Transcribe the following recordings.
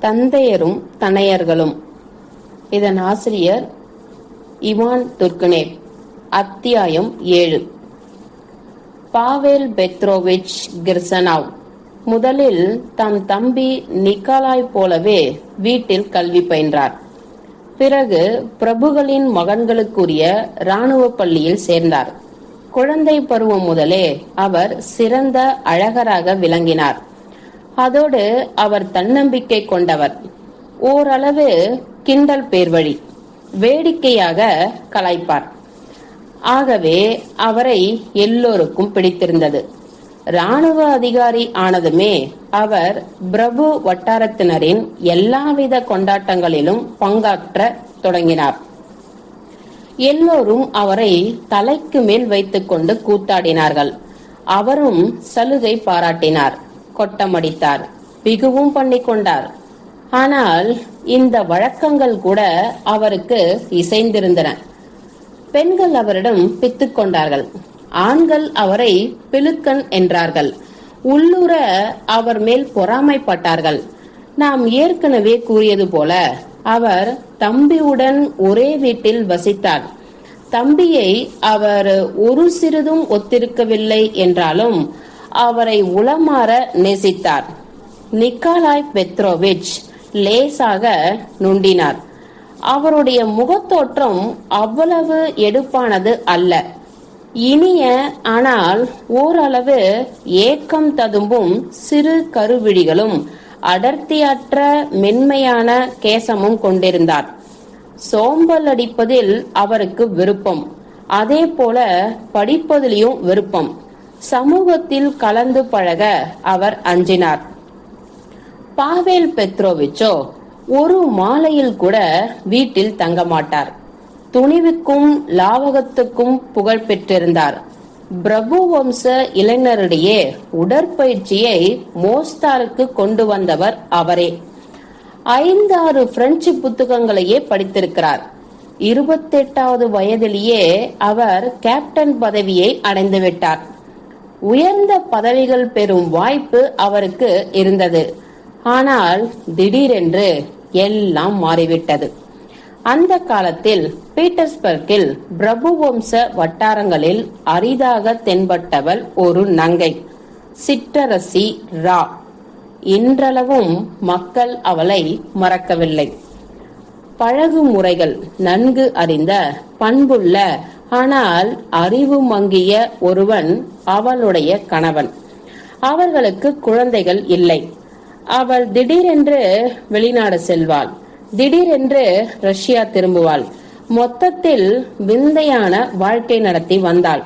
தந்தையரும் தனையர்களும். இதன் ஆசிரியர் Ivan Turgenev அத்தியாயம் ஏழு. Pavel Petrovich Kirsanov. முதலில் தம் தம்பி நிக்காலாய் போலவே வீட்டில் கல்வி பயின்றார். பிறகு பிரபுகளின் மகன்களுக்குரிய இராணுவ பள்ளியில் சேர்ந்தார். குழந்தை பருவம் முதலே அவர் சிறந்த அழகராக விளங்கினார். அதோடு அவர் தன்னம்பிக்கை கொண்டவர். ஓரளவு கிண்டல் பேர்வழி வேடிக்கையாக கலாய்ப்பார். ஆகவே அவரை எல்லோருக்கும் பிடித்திருந்தது. ராணுவ அதிகாரி ஆனதுமே அவர் பிரபு வட்டாரத்தினரின் எல்லாவித கொண்டாட்டங்களிலும் பங்காற்ற தொடங்கினார். எல்லோரும் அவரை தலைக்கு மேல் வைத்துக்கொண்டு கூத்தாடினார்கள். அவரும் சலுகை பாராட்டினார். கொட்டமடித்தார். பிகுவும் பண்ணி கொண்டார். ஆனால் இந்த வழக்கங்கள் கூட அவருக்கு இசைந்திருந்தன. பெண்கள் அவரிடம் பித்துக் கொண்டார்கள். ஆண்கள் அவரை பிலுக்கன் என்றார்கள். உள்ளுர அவர் மேல் பொறாமைப்பட்டார்கள். நாம் ஏற்கனவே கூறியது போல அவர் தம்பியுடன் ஒரே வீட்டில் வசித்தார். தம்பியை அவர் ஒரு சிறிதும் ஒத்திருக்கவில்லை என்றாலும் அவரை உளமாற நேசித்தார். நிக்காலாய் பெத்ரோவிச் லேசாக நுண்டினார். அவருடைய முகத்தோற்றம் அவ்வளவு எடுப்பானது அல்ல. இனிய ஆனால் ஓரளவு ஏக்கம் ததும்பும் சிறு கருவிழிகளும் அடர்த்தியற்ற மென்மையான கேசமும் கொண்டிருந்தார். சோம்பல் அடிப்பதில் அவருக்கு விருப்பம். அதே போல படிப்பதிலையும் விருப்பம். சமூகத்தில் கலந்து பழக அவர் அஞ்சினார். பாவேல் பெத்ரோவிச்சோ ஒரு மாலையில் கூட வீட்டில் தங்க மாட்டார். துணிவுக்கும் லாவகத்துக்கும் புகழ் பெற்றிருந்தார். பிரபு வம்ச இளைஞரிடையே உடற்பயிற்சியை மோஸ்தாருக்கு கொண்டு வந்தவர் அவரே. ஐந்தாறு பிரெஞ்சு புத்தகங்களையே படித்திருக்கிறார். இருபத்தெட்டாவது வயதிலேயே அவர் கேப்டன் பதவியை அடைந்து விட்டார் உயர்ந்த பதவிகள் பெறும் வாய்ப்பு அவருக்கு இருந்தது. ஆனால் திடீரென்று எல்லாம் மாறிவிட்டது. அந்த காலத்தில் பீட்டர்ஸ்பர்க்கில் பிரபு வம்ச வட்டாரங்களில் அரிதாக தென்பட்டவள் ஒரு நங்கை சிற்றரசி ரா. இன்றளவும் மக்கள் அவளை மறக்கவில்லை. பழகு முறைகள் நன்கு அறிந்த பண்புள்ள ஆனால் அறிவு மங்கிய ஒருவன் அவளுடைய கணவன். அவர்களுக்கு குழந்தைகள் இல்லை. அவள் திடீரென்று வெளிநாடு செல்வாள். திடீரென்று ரஷ்யா திரும்புவாள். மொத்தத்தில் விந்தையான வாழ்க்கை நடத்தி வந்தாள்.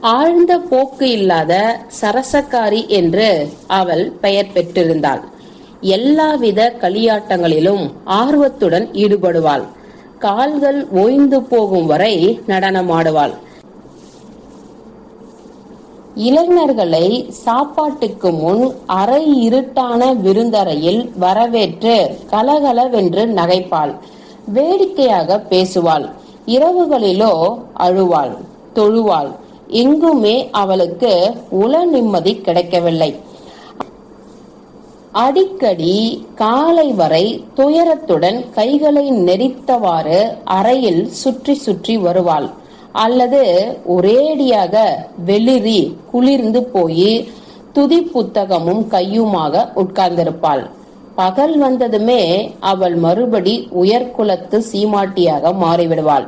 ஆழ்ந்த போக்கு இல்லாத சரசக்காரி என்று அவள் பெயர் பெற்றிருந்தாள். எல்லாவித களியாட்டங்களிலும் ஆர்வத்துடன் ஈடுபடுவாள். கால்கள் ஓய்ந்து போகும் வரை நடனமாடுவாள். இளைஞர்களை சாப்பாட்டுக்கு முன் அரை இருட்டான விருந்தறையில் வரவேற்று கலகலவென்று நகைப்பாள். வேடிக்கையாக பேசுவாள். இரவுகளிலோ அழுவாள் தொழுவாள். எங்குமே அவளுக்கு உள நிம்மதி கிடைக்கவில்லை. அடிக்கடி காலை வரை துயரத்துடன் கைகளை நெரித்தவாறு அறையில் சுற்றி சுற்றி வருவாள். அல்லது ஒரேடியாக வெளிரி குளிர்ந்து போய் துதி புத்தகமும் கையுமாக உட்கார்ந்திருப்பாள். பகல் வந்ததுமே அவள் மறுபடி உயர்குலத்து சீமாட்டியாக மாறிவிடுவாள்.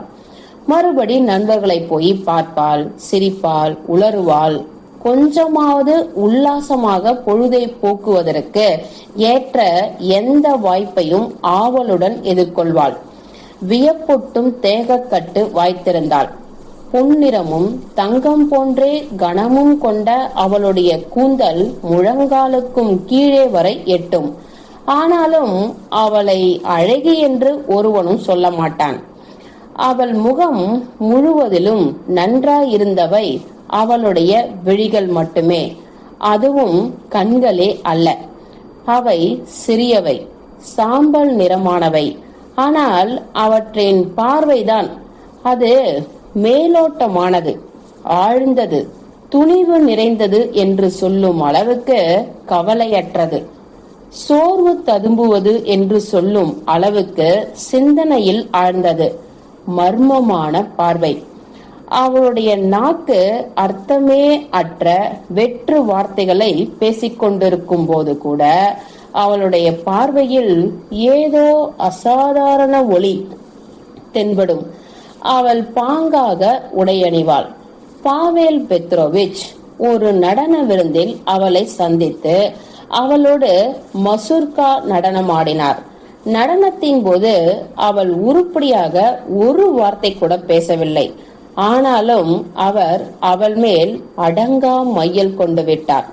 மறுபடி நண்பர்களை போய் பார்ப்பாள் சிரிப்பாள் உளறுவாள். கொஞ்சமாவது உல்லாசமாக பொழுதை போக்குவதற்கு ஏற்ற எந்த வாய்ப்பையும் ஆவலுடன் எதிர்கொள்வாள். வியப்பொட்டும் தேகக்கட்டு வாய்த்திருந்தாள். பொன்னிறமும் தங்கம் போன்றே கனமும் கொண்ட அவளுடைய கூந்தல் முழங்காலுக்கும் கீழே வரை எட்டும். ஆனாலும் அவளை அழகி என்று ஒருவனும் சொல்ல மாட்டான் அவள் முகம் முழுவதிலும் நன்றாயிருந்தவை அவளுடைய விழிகள் மட்டுமே. அதுவும் கண்களே அல்ல. அவை சிறியவை சாம்பல் நிறமானவை. ஆனால் அவற்றின் பார்வைதான் அது மேலோட்டமானது ஆழ்ந்தது துணிவு நிறைந்தது என்று சொல்லும் அளவுக்கு கவலையற்றது. சோர்வு ததும்புவது என்று சொல்லும் அளவுக்கு சிந்தனையில் ஆழ்ந்தது மர்மமான பார்வை. அவளுடைய நாக்கு அர்த்தமே அற்ற வெற்று வார்த்தைகளை பேசிக்கொண்டிருக்கும் போது கூட அவளுடைய பார்வையில் ஏதோ அசாதாரண ஒளி தென்படும். அவள் பாங்காக உடையணிவாள். பாவேல் பெத்ரோவிச் ஒரு நடன விருந்தில் அவளை சந்தித்து அவளோடு மசூர்கா நடனமாடினார். நடனத்தின் போது அவள் உருப்படியாக ஒரு வார்த்தை கூட பேசவில்லை. ஆனாலும் அவர் அவள் மேல் அடங்கா மையல் கொண்டு விட்டார்.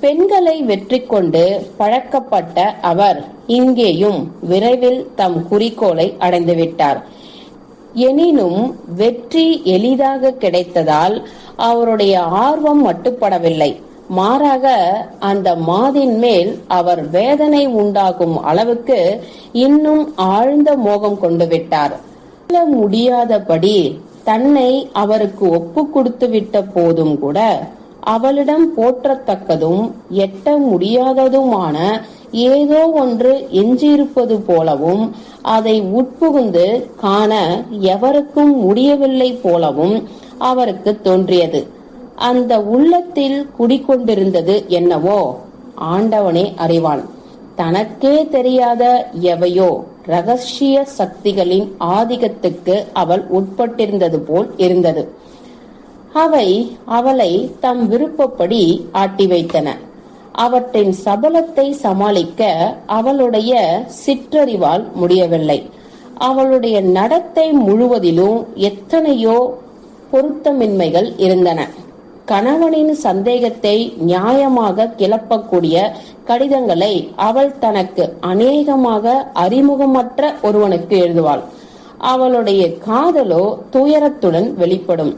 பெண்களை வெற்றி கொண்டு பழக்கப்பட்ட அவர் இங்கேயும் விரைவில் தம் குறிக்கோளை அடைந்துவிட்டார் எனினும் வெற்றி எளிதாக கிடைத்ததால் அவருடைய ஆர்வம் மட்டுப்படவில்லை. மாறாக அந்த மாதின் மேல் அவர் வேதனை உண்டாகும் அளவுக்கு இன்னும் ஆழ்ந்த மோகம் கொண்டு விட்டார். முடியாதபடி தன்னை அவருக்கு ஒப்பு கொடுத்து விட்ட போதும் கூட அவளிடம் போற்றத்தக்கதும் எட்ட முடியாததுமான ஏதோ ஒன்று எஞ்சியிருப்பது போலவும் அதை உட்புகுந்து காண எவருக்கும் முடியவில்லை போலவும் அவருக்கு தோன்றியது. அந்த உள்ளத்தில் குடிக்கொண்டிருந்தது என்னவோ? ஆண்டவனே அறிவான். தனக்கே தெரியாத எவையோ ரகசிய சக்திகளின் ஆதிக்கத்துக்கு அவள் உட்பட்டிருந்தது போல் இருந்தது. அவை அவளை தம் விருப்பப்படி ஆட்டி வைத்தன. அவற்றின் சபலத்தை சமாளிக்க அவளுடைய சிற்றறிவால் முடியவில்லை. அவளுடைய நடத்தை முழுவதிலும் எத்தனையோ பொருத்தமின்மைகள் இருந்தன. கணவனின் சந்தேகத்தை நியாயமாக கிளப்பக்கூடிய கடிதங்களை அவள் தனக்கு அநேகமாக அறிமுகமற்ற ஒருவனுக்கு எழுதுவாள். அவளுடைய காதலோ துயரத்துடன் வெளிப்படும்.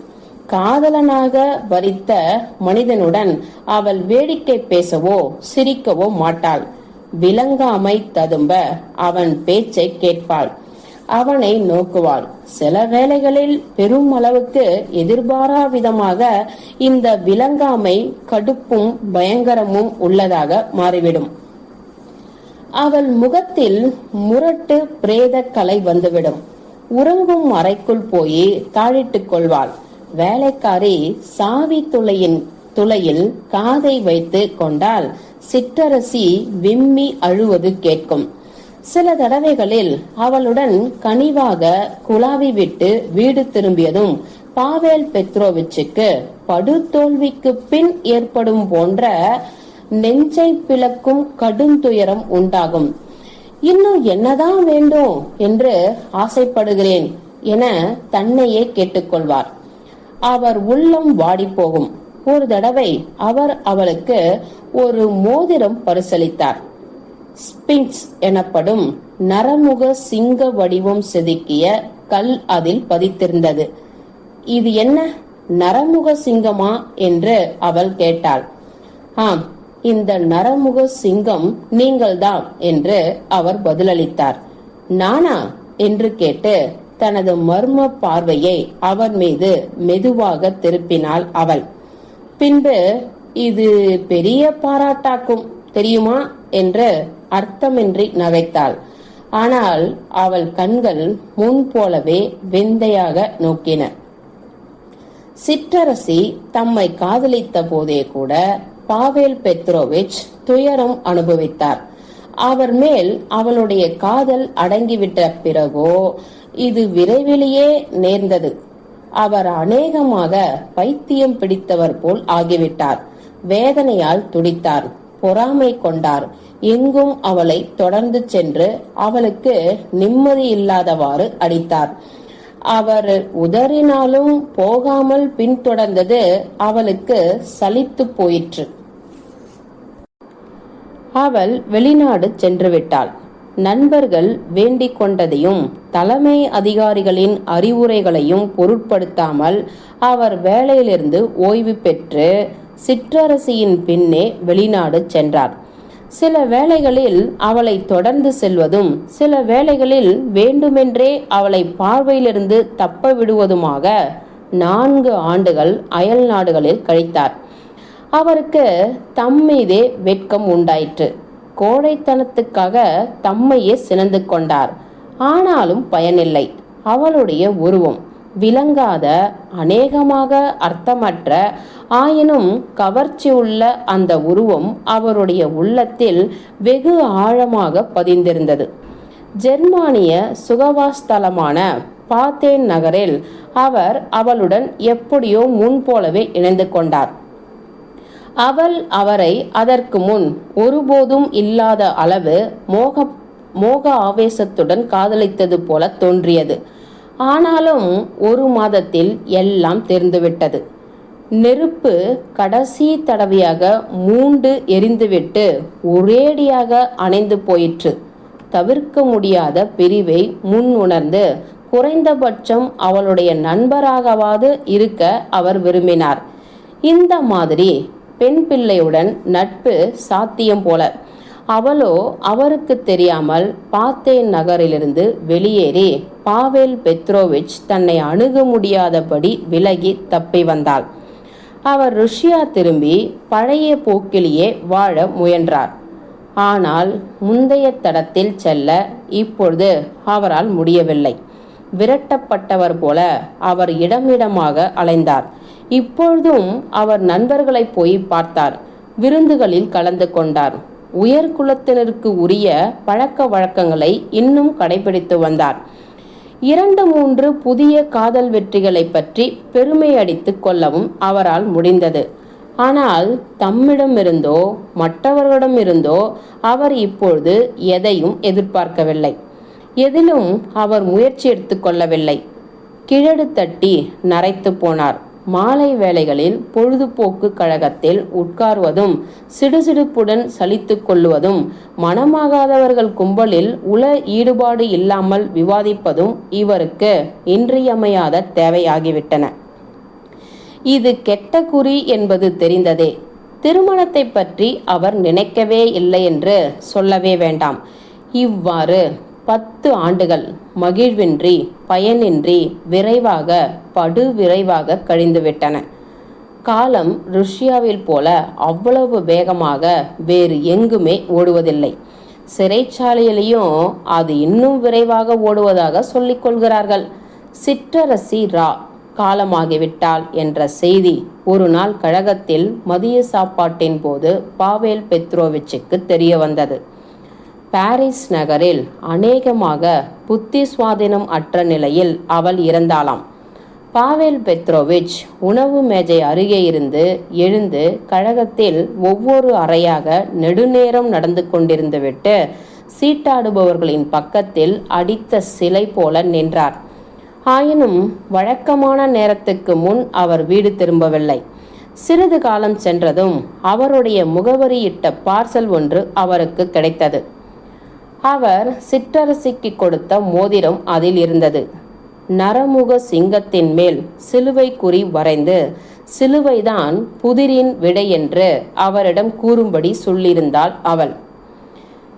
காதலனாக வரித்த மனிதனுடன் அவள் வேடிக்கை பேசவோ சிரிக்கவோ மாட்டாள். விளங்காமை ததும்ப அவன் பேச்சை கேட்பாள். அவனை நோக்குவாள் சில வேளைகளில் பெரும் அளவுக்கு எதிர்பாரா விதமாக இந்த விளங்காமை கடுப்பும் பயங்கரமும் உள்ளதாக மாறிவிடும். அவள் முகத்தில் முரட்டு பிரேத கலை வந்துவிடும். உறங்கும் அறைக்குள் போய் தாழிட்டுக் கொள்வாள். வேலைக்காரி சாவி துளையின் துளையில் காதை வைத்து கொண்டால் சிற்றரசி விம்மி அழுவது கேட்கும். சில தடவைகளில் அவளுடன் கனிவாக குழாவி விட்டு வீடு திரும்பியதும் பாவேல் பெத்ரோவிச்சுக்கு படுதோல்விக்கு பின் ஏற்படும் போன்ற நெஞ்சை பிளக்கும் கடும் துயரம் உண்டாகும். இன்னும் என்னதான் வேண்டும்? என்று ஆசைப்படுகிறேன் என தன்னையே கேட்டுக்கொள்வார். அவர் உள்ளம் வாடி போகும் ஒரு தடவை அவர் அவளுக்கு ஒரு மோதிரம் பரிசளித்தார். ஸ்பிங்ஸ் எனப்படும் நரமுக சிங்க வடிவம் செதுக்கிய கல் அதில் பதித்திருந்தது. இது என்ன? நரமுக சிங்கமா? என்று அவள் கேட்டாள். ஆம் இந்த நரமுக சிங்கம் நீங்கள்தான் என்று அவர் பதிலளித்தார். நானா? என்று கேட்டு தனது மர்ம பார்வையை அவர் மீது மெதுவாக திருப்பினாள் அவள். பின்பு இது பெரிய பாராட்டாக்கும் தெரியுமா? என்று அர்த்தமின்றி நகைத்தாள். ஆனால் அவள் கண்கள் முன் போலவே வெந்தையாக நோக்கின. சிற்றரசி தம்மை காதலித்த போதே கூட பாவேல் பெத்ரோவிச் துயரம் அனுபவித்தார். அவர் மேல் அவளுடைய காதல் அடங்கிவிட்ட பிறகோ இது விரைவிலேயே நேர்ந்தது. அவர் அநேகமாக பைத்தியம் பிடித்தவர் போல் ஆகிவிட்டார். வேதனையால் துடித்தார் பொறாமை கொண்டார். எங்கும் அவளை தொடர்ந்து சென்று அவளுக்கு நிம்மதி இல்லாதவாறு அடித்தார். அவர் உதறினாலும் போகாமல் பின்தொடர்ந்தது அவளுக்கு சலித்து போயிற்று. அவள் வெளிநாடு சென்று விட்டாள். நண்பர்கள் வேண்டிக் கொண்டதையும் தலைமை அதிகாரிகளின் அறிவுரைகளையும் பொருட்படுத்தாமல் அவர் வேலையிலிருந்து ஓய்வு பெற்று சிற்றரசியின் பின்னே வெளிநாடு சென்றார். சில வேளைகளில் அவளை தொடர்ந்து செல்வதும் சில வேளைகளில் வேண்டுமென்றே அவளை பார்வையிலிருந்து தப்ப விடுவதுமாக நான்கு ஆண்டுகள் அயல் நாடுகளில் கழித்தார். அவருக்கு தம் மீதே வெட்கம் உண்டாயிற்று. கோழைத்தனத்துக்காக தம்மையே சினந்து கொண்டார். ஆனாலும் பயனில்லை. அவளுடைய உருவம் விளங்காத அநேகமாக அர்த்தமற்ற ஆயினும் கவர்ச்சியுள்ள அந்த உருவம் அவருடைய உள்ளத்தில் வெகு ஆழமாக பதிந்திருந்தது. ஜெர்மானிய சுகவாஸ்தலமான பாத்தேன் நகரில் அவர் அவளுடன் எப்படியோ முன்போலவே இணைந்து கொண்டார். அவள் அவரை அதற்கு முன் ஒருபோதும் இல்லாத அளவு மோக மோக ஆவேசத்துடன் காதலித்தது போல தோன்றியது. ஆனாலும் ஒரு மாதத்தில் எல்லாம் தெரிந்துவிட்டது. நெருப்பு கடைசி தடவையாக மூண்டு எரிந்துவிட்டு ஒரேடியாக அணைந்து போயிற்று. தவிர்க்க முடியாத பிரிவை முன் உணர்ந்து குறைந்தபட்சம் அவளுடைய நண்பராகவாது இருக்க அவர் விரும்பினார். இந்த மாதிரி பெண் பிள்ளையுடன் நட்பு சாத்தியம் போல. அவளோ அவருக்கு தெரியாமல் பாத்தேன் நகரிலிருந்து வெளியேறி பாவேல் பெத்ரோவிச் தன்னை அணுக முடியாதபடி விலகி தப்பி வந்தாள். அவர் ருஷ்யா திரும்பி பழைய போக்கிலேயே வாழ முயன்றார். ஆனால் முந்தைய தடத்தில் செல்ல இப்பொழுது அவரால் முடியவில்லை. விரட்டப்பட்டவர் போல அவர் இடமிடமாக அலைந்தார். இப்பொழுதும் அவர் நண்பர்களை போய் பார்த்தார். விருந்துகளில் கலந்து கொண்டார். உயர்குலத்தினருக்கு உரிய பழக்க வழக்கங்களை இன்னும் கடைபிடித்து வந்தார். இரண்டு மூன்று புதிய காதல் வெற்றிகளை பற்றி பெருமை அடித்து கொள்ளவும் அவரால் முடிந்தது. ஆனால் தம்மிடமிருந்தோ மற்றவர்களிடமிருந்தோ அவர் இப்பொழுது எதையும் எதிர்பார்க்கவில்லை. எதிலும் அவர் முயற்சி எடுத்துக்கொள்ளவில்லை கிழடு தட்டி நரைத்து போனார். மாலை வேளைகளில் பொழுதுபோக்கு கழகத்தில் உட்கார்வதும் சிடுசிடுப்புடன் சலித்து கொள்ளுவதும் மனமாகாதவர்கள் கும்பலில் உல ஈடுபாடு இல்லாமல் விவாதிப்பதும் இவருக்கு இன்றியமையாத தேவையாகிவிட்டன. இது கெட்ட குறி என்பது தெரிந்ததே. திருமணத்தை பற்றி அவர் நினைக்கவே இல்லை என்று சொல்லவே வேண்டாம். இவ்வாறு பத்து ஆண்டுகள் மகிழ்வின்றி பயனின்றி விரைவாக படு விரைவாக கழிந்துவிட்டன. காலம் ருஷ்யாவில் போல அவ்வளவு வேகமாக வேறு எங்குமே ஓடுவதில்லை. சிறைச்சாலையிலையும் அது இன்னும் விரைவாக ஓடுவதாக சொல்லிக் கொள்கிறார்கள். சிற்றரசி ரா காலமாகிவிட்டாள் என்ற செய்தி ஒரு நாள் கழகத்தில் மதிய சாப்பாட்டின் போது பாவேல் பெத்ரோவிச்சுக்கு தெரிய வந்தது. பாரிஸ் நகரில் அநேகமாக புத்தி சுவாதீனம் அற்ற நிலையில் அவள் இறந்தாளாம் பாவேல் பெத்ரோவிச் உணவு மேஜை அருகே இருந்து எழுந்து கழகத்தில் ஒவ்வொரு அறையாக நெடுநேரம் நடந்து கொண்டிருந்துவிட்டு சீட்டாடுபவர்களின் பக்கத்தில் அடித்த சிலை போல நின்றார். ஆயினும் வழக்கமான நேரத்துக்கு முன் அவர் வீடு திரும்பவில்லை. சிறிது காலம் சென்றதும் அவருடைய முகவரியிட்ட பார்சல் ஒன்று அவருக்கு கிடைத்தது. அவர் சிற்றரசிக்கு கொடுத்த மோதிரம் அதில் இருந்தது. நரமுக சிங்கத்தின் மேல் சிலுவை குறி வரைந்து சிலுவைதான் புதிரின் விடை என்று அவரிடம் கூறும்படி சொல்லியிருந்தாள் அவள்.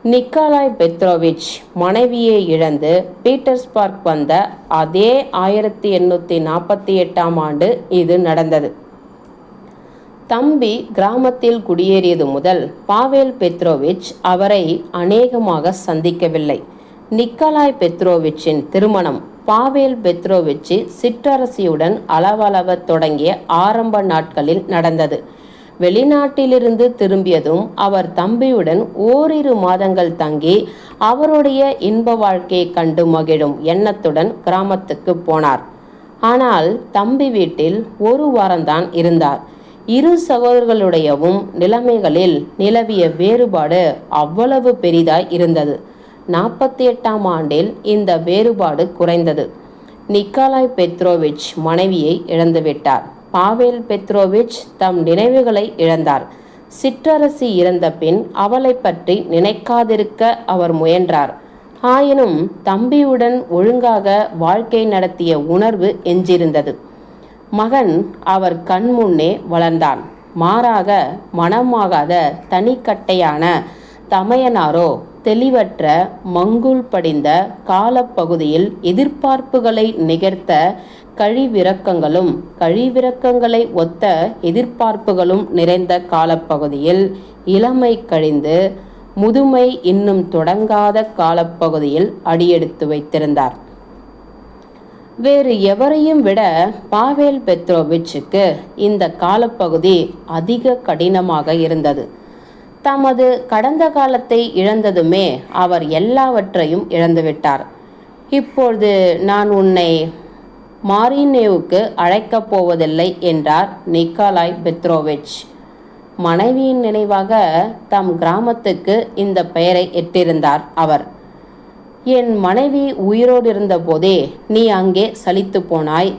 நிக்காலாய் பெத்ரோவிச் மனைவியை இழந்து பீட்டர்ஸ்பர்க் வந்த அதே ஆயிரத்தி எண்ணூற்றி நாற்பத்தி எட்டாம் ஆண்டு இது நடந்தது. தம்பி கிராமத்தில் குடியேறியது முதல் பாவேல் பெத்ரோவிச் அவரை அநேகமாக சந்திக்கவில்லை. நிக்கலாய் பெத்ரோவிச்சின் திருமணம் பாவேல் பெத்ரோவிச்சு சிற்றரசியுடன் அளவளவ தொடங்கிய ஆரம்ப நாட்களில் நடந்தது. வெளிநாட்டிலிருந்து திரும்பியதும் அவர் தம்பியுடன் ஓரிரு மாதங்கள் தங்கி அவருடைய இன்ப வாழ்க்கையை கண்டு மகிழும் எண்ணத்துடன் கிராமத்துக்கு போனார். ஆனால் தம்பி வீட்டில் ஒரு வாரம்தான் இருந்தார். இரு சகோதரர்களுடையவும் நிலைமைகளில் நிலவிய வேறுபாடு அவ்வளவு பெரிதாய் இருந்தது. நாற்பத்தி எட்டாம் ஆண்டில் இந்த வேறுபாடு குறைந்தது. நிக்காலாய் பெத்ரோவிச் மனைவியை இழந்துவிட்டார். பாவேல் பெத்ரோவிச் தம் நினைவுகளை இழந்தார். சிற்றரசி இறந்த பின் அவளை பற்றி நினைக்காதிருக்க அவர் முயன்றார். ஆயினும் தம்பியுடன் ஒழுங்காக வாழ்க்கை நடத்திய உணர்வு எஞ்சிருந்தது மகன் அவர் கண் முன்னே வளர்ந்தான். மாறாக மனமாகாத தனிக்கட்டையான தமையனாரோ தெளிவற்ற மங்குல் படிந்த காலப்பகுதியில் எதிர்பார்ப்புகளை நிகர்த்த கழிவிறக்கங்களும் கழிவிறக்கங்களை ஒத்த எதிர்பார்ப்புகளும் நிறைந்த காலப்பகுதியில் இளமை கழிந்து முதுமை இன்னும் தொடங்காத காலப்பகுதியில் அடியெடுத்து வைத்திருந்தார். வேறு எவரையும் விட பாவேல் பெத்ரோவிச்சுக்கு இந்த காலப்பகுதி அதிக கடினமாக இருந்தது. தமது கடந்த காலத்தை இழந்ததுமே அவர் எல்லாவற்றையும் இழந்துவிட்டார். இப்பொழுது நான் உன்னை மாரினேவுக்கு அழைக்கப் போவதில்லை என்றார் நிக்காலாய் பெத்ரோவிச். மனைவியின் நினைவாக தம் கிராமத்துக்கு இந்த பெயரை எட்டிருந்தார் அவர். என் மனைவி உயிரோடு இருந்தபோதே நீ அங்கே சலித்து போனாய்.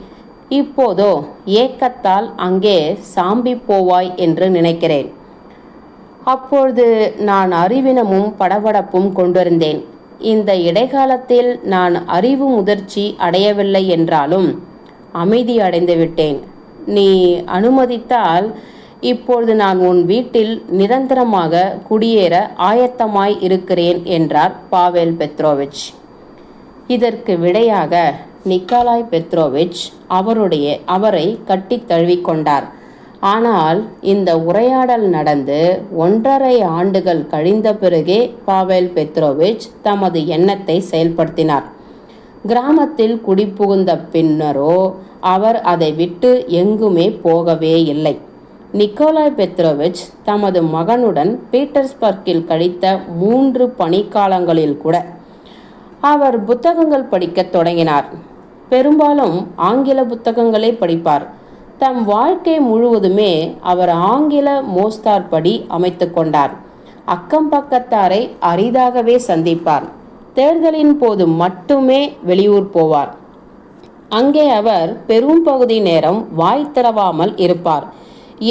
இப்போதோ ஏக்கத்தால் அங்கே சாம்பி போவாய் என்று நினைக்கிறேன். அப்பொழுது நான் அறிவினமும் படபடப்பும் கொண்டிருந்தேன். இந்த இடைக்காலத்தில் நான் அறிவு முதிர்ச்சி அடையவில்லை என்றாலும் அமைதி அடைந்து விட்டேன். நீ அனுமதித்தால் இப்பொழுது நான் உன் வீட்டில் நிரந்தரமாக குடியேற ஆயத்தமாய் இருக்கிறேன் என்றார் பாவேல் பெத்ரோவிச். இதற்கு விடையாக நிக்காலாய் பெத்ரோவிச் அவருடைய அவரை கட்டித் தழுவிக்கொண்டார். ஆனால் இந்த உரையாடல் நடந்து ஒன்றரை ஆண்டுகள் கழிந்த பிறகே பாவேல் பெத்ரோவிச் தமது எண்ணத்தை செயல்படுத்தினார். கிராமத்தில் குடிபுகுந்த பின்னரோ அவர் அதை விட்டு எங்குமே போகவே இல்லை. நிக்கோலாய் பெத்ரோவிச் தமது மகனுடன் பீட்டர்ஸ்பர்க்கில் கழித்த மூன்று பணிக்காலங்களில் கூட அவர் புத்தகங்கள் படிக்கத் தொடங்கினார். பெரும்பாலும் ஆங்கில புத்தகங்களே படிப்பார். தம் வாழ்க்கை முழுவதுமே அவர் ஆங்கில மோஸ்தார் படி அமைத்து கொண்டார். அக்கம் பக்கத்தாரை அரிதாகவே சந்திப்பார். தேர்தலின் போது மட்டுமே வெளியூர் போவார். அங்கே அவர் பெரும் பகுதி நேரம் வாய் திறவாமல் இருப்பார்.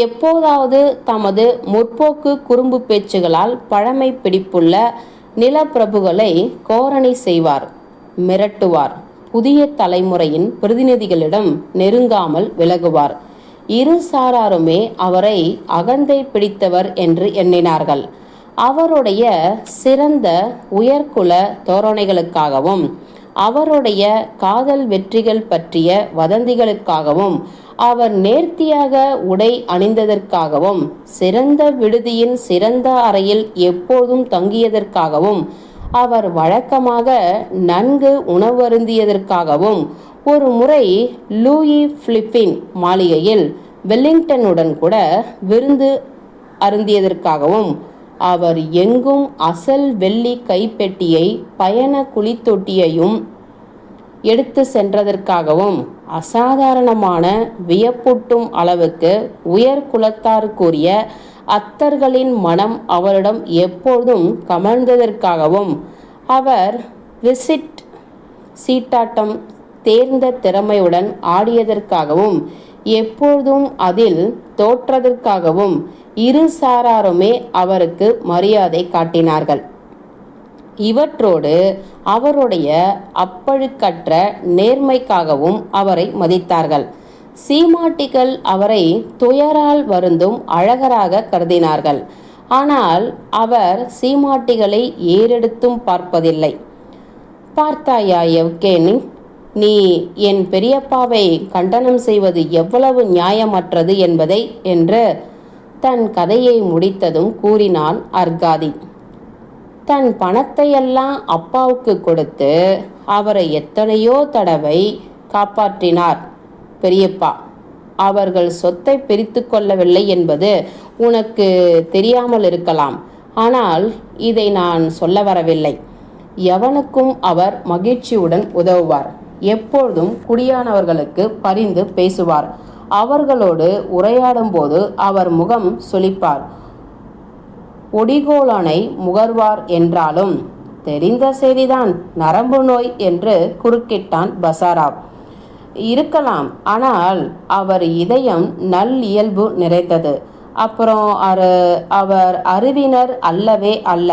எப்போதாவது தமது முற்போக்கு குறும்பு பேச்சுகளால் பழமை பிடிப்புள்ள நிலப்பிரபுகளை கோரணை செய்வார் மிரட்டுவார். புதிய தலைமுறையின் பிரதிநிதிகளிடம் நெருங்காமல் விலகுவார். இரு சாராருமே அவரை அகந்தை பிடித்தவர் என்று எண்ணினார்கள். அவருடைய சிறந்த உயர்குல தோரணைகளுக்காகவும் அவருடைய காதல் வெற்றிகள் பற்றிய வதந்திகளுக்காகவும் அவர் நேர்த்தியாக உடை அணிந்ததற்காகவும் சிறந்த விடுதியின் சிறந்த அறையில் எப்போதும் தங்கியதற்காகவும் அவர் வழக்கமாக நன்கு உணவருந்தியதற்காகவும் ஒரு முறை லூயி பிலிப்பின் மாளிகையில் வெல்லிங்டனுடன் கூட விருந்து அருந்தியதற்காகவும் அவர் எங்கும் அசல் வெள்ளி கைப்பெட்டியை பயண குளித்தொட்டியையும் எடுத்து சென்றதற்காகவும் அசாதாரணமான வியப்பூட்டும் அளவுக்கு உயர் குலத்தாருக்குரிய அத்தர்களின் மனம் அவரிடம் எப்பொழுதும் கமழ்ந்ததற்காகவும் அவர் விசிட் சீட்டாட்டம் தேர்ந்த திறமையுடன் ஆடியதற்காகவும் எப்பொழுதும் அதில் தோற்றதற்காகவும் இரு சாராருமே அவருக்கு மரியாதை காட்டினார்கள். இவற்றோடு அவருடைய அப்பழுக்கற்ற நேர்மைக்காகவும் அவரை மதித்தார்கள். சீமாட்டிகள் அவரை துயரால் வருந்தும் அழகராக கருதினார்கள். ஆனால் அவர் சீமாட்டிகளை ஏறெடுத்தும் பார்ப்பதில்லை. பார்த்தாயா எவ்கேனி நீ? என் பெரியப்பாவை கண்டனம் செய்வது எவ்வளவு நியாயமற்றது என்பதை என்று தன் கதையை முடித்ததும் கூறினான் அர்காதி. தன் பணத்தையெல்லாம் அப்பாவுக்கு கொடுத்து அவரை எத்தனையோ தடவை காப்பாற்றினார். பெரியப்பா அவர்கள் சொத்தை பிரித்து கொள்ளவில்லை என்பது உனக்கு தெரியாமல் இருக்கலாம். ஆனால் இதை நான் சொல்ல வரவில்லை. எவனுக்கும் அவர் மகிழ்ச்சியுடன் உதவுவார். எப்பொழுதும் குடியானவர்களுக்கு பரிந்து பேசுவார். அவர்களோடு உரையாடும்போது அவர் முகம் சொலிப்பார் ஒடிகோலனை முகர்வார் என்றாலும் தெரிந்த செய்திதான் நரம்பு நோய் என்று குறுக்கிட்டான் பசாராவ். இருக்கலாம். ஆனால் அவர் இதயம் நல் இயல்பு நிறைந்தது. அப்புறம் அரு அவர் அறிவினர் அல்லவே அல்ல.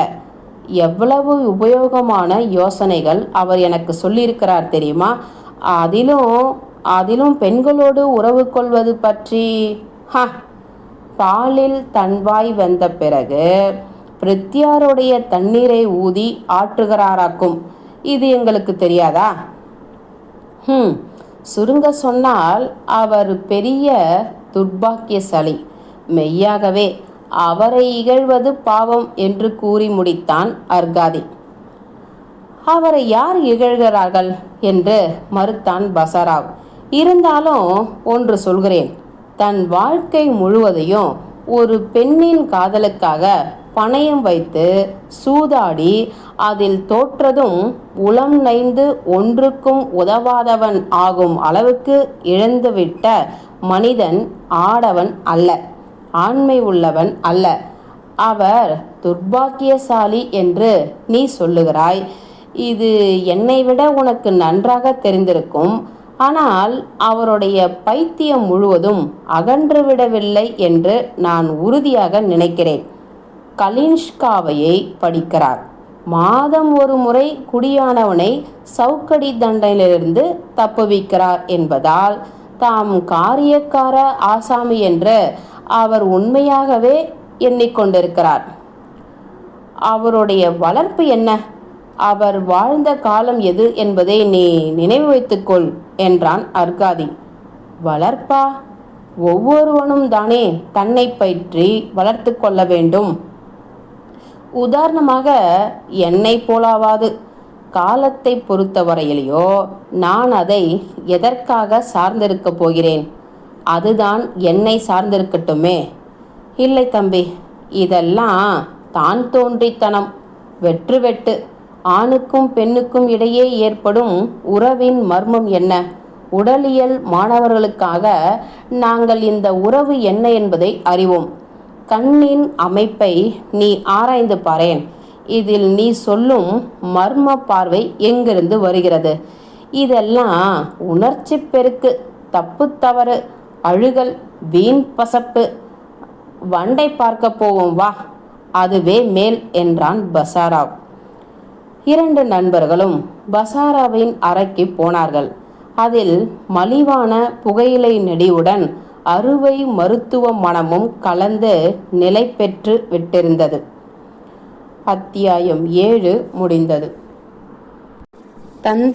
எவ்வளவு உபயோகமான யோசனைகள் அவர் எனக்கு சொல்லியிருக்கிறார் தெரியுமா? அதிலும் அதிலும் பெண்களோடு உறவு கொள்வது பற்றி ஹ பாலில் தன்வாய் வந்த பிறகு பிரித்தியாருடைய தண்ணீரை ஊதி ஆற்றுகிறாராக்கும். இது எங்களுக்கு தெரியாதா? ஹம் சுருங்க சொன்னால் அவர் பெரிய துர்பாக்கியசாலி. மெய்யாகவே அவரை இகழ்வது பாவம் என்று கூறி முடித்தான் அர்காதி. அவரை யார் இகழ்கிறார்கள் என்று மறுத்தான் பசராவ். இருந்தாலும் ஒன்று சொல்கிறேன். தன் வாழ்க்கை முழுவதையும் ஒரு பெண்ணின் காதலுக்காக பணயம் வைத்து சூதாடி அதில் தோற்றதும் உளம் நைந்து ஒன்றுக்கும் உதவாதவன் ஆகும் அளவுக்கு இழந்துவிட்ட மனிதன் ஆடவன் அல்ல ஆண்மை உள்ளவன் அல்ல. அவர் துர்பாக்கியசாலி என்று நீ சொல்லுகிறாய். இது என்னை விட உனக்கு நன்றாக தெரிந்திருக்கும். ஆனால் அவருடைய பைத்தியம் முழுவதும் அகன்றுவிடவில்லை என்று நான் உறுதியாக நினைக்கிறேன். கலின்ஷ்காவையை படிக்கிறார். மாதம் ஒரு முறை குடியானவனை சவுக்கடி தண்டனையிலிருந்து தப்புவிக்கிறார் என்பதால் தாம் காரியக்கார ஆசாமி என்று அவர் உண்மையாகவே எண்ணிக்கொண்டிருக்கிறார். அவருடைய வளர்ப்பு என்ன? அவர் வாழ்ந்த காலம் எது என்பதை நீ நினைவு வைத்துக்கொள். என்றான் அர்காதி. வளர்ப்பா ஒவ்வொருவனும் தானே தன்னை பற்றி வளர்த்து கொள்ள வேண்டும். உதாரணமாக என்னை போலாவாது. காலத்தை பொறுத்தவரையிலேயோ நான் அதை எதற்காக சார்ந்திருக்கப் போகிறேன்? அதுதான் என்னை சார்ந்திருக்கட்டுமே. இல்லை தம்பி இதெல்லாம் தான் தோன்றித்தனம். வெற்று வெட்டு. ஆணுக்கும் பெண்ணுக்கும் இடையே ஏற்படும் உறவின் மர்மம் என்ன? உடலியல் மாணவர்களுக்காக நாங்கள் இந்த உறவு என்ன என்பதை அறிவோம். கண்ணின் அமைப்பை நீ ஆராய்ந்து பாரேன். இதில் நீ சொல்லும் மர்ம பார்வை எங்கிருந்து வருகிறது? இதெல்லாம் உணர்ச்சி பெருக்கு தப்பு தவறு அழுகல் வீண் பசப்பு. வண்டை பார்க்க போவோம் வா. அதுவே மேல் என்றான் பசாராவ். இரண்டு நண்பர்களும் பசாராவின் அறைக்கு போனார்கள். அதில் மலிவான புகையிலை நெடியுடன் அறுவை மருத்துவ மனமும் கலந்து நிலை பெற்று விட்டிருந்தது. அத்தியாயம் ஏழு முடிந்தது. தந்தை